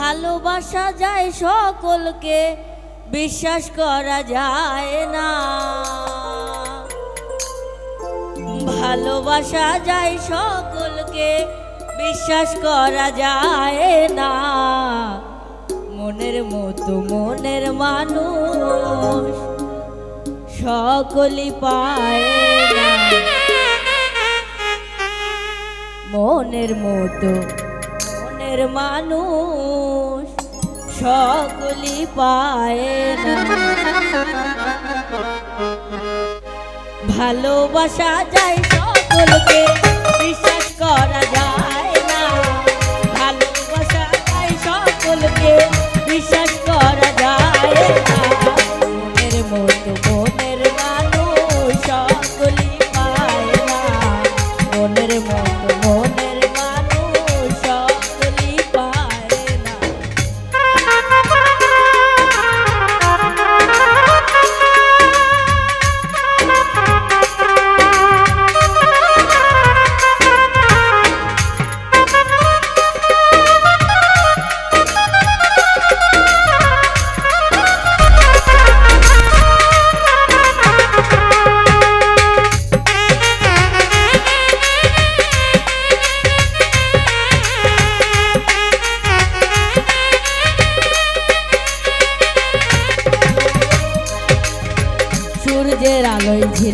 ভালোবাসা যায় সকলকে, বিশ্বাস করা যায় না। ভালোবাসা যায় সকলকে, বিশ্বাস করা যায় না। মনের মতো মনের মানুষ সকলই পায় না। মনের মতো মনের মানুষ সকলি পায় না। ভালোবাসা যায় সকলকে বিশ্বাস করা যায়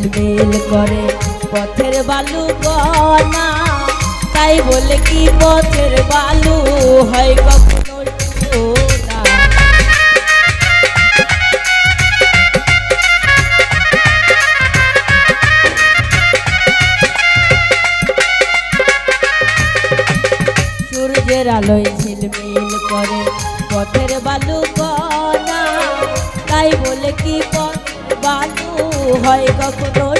ঝিলমিল করে পথের বালু কণা তাই বলে কি পথের বালু? হয় কখনো সূর্যের আলোয় ঝিলমিল করে পথের বালু কণা তাই বলে কি হয় কখনো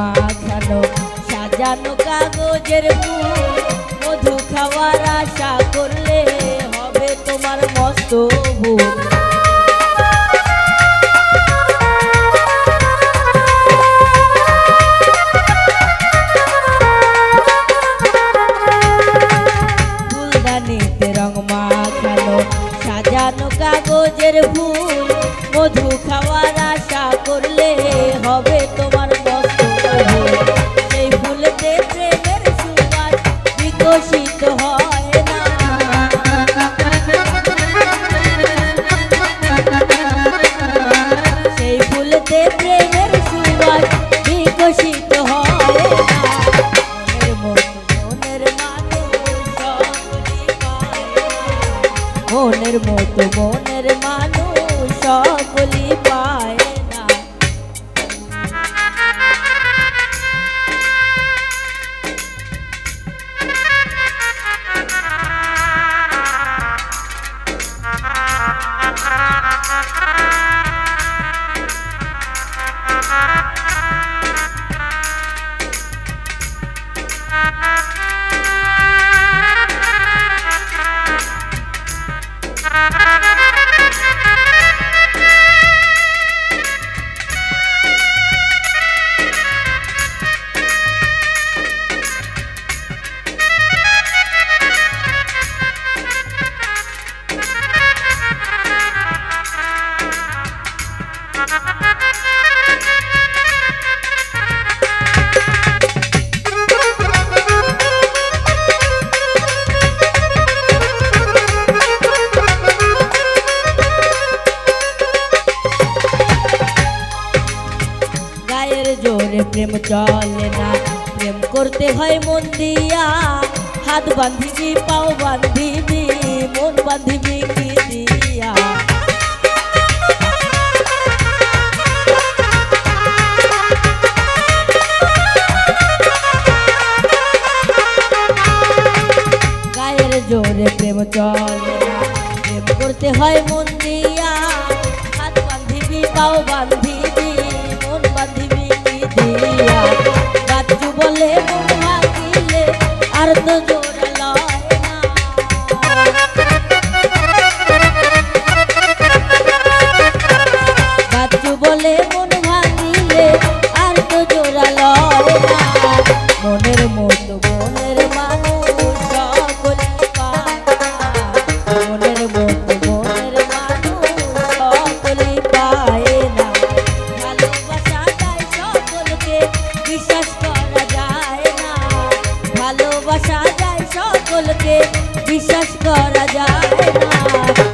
মাখানো সাজানো কাগজের মধু খাওয়ার আশা করলে হবে তোমার মস্ত ভুল। সাজানো কাগজের ফুল, মধু খাওয়ার আশা করলে হবে সেই চলে না, প্রেম করতে হয় মন দিয়া। হাত বান্ধিবি পাও বান্ধিবি মন বান্ধিবি কি দিয়া? গায়ের জোরে প্রেম চলে না, প্রেম করতে হয় মন দিয়া। হাত বান্ধিবি পাও বান্ধিবি মন বান্ধিবি কি দিয়া? বলে আর তো জোর ভালোবাসা যায় সকলকে বিশ্বাস করা যায় না।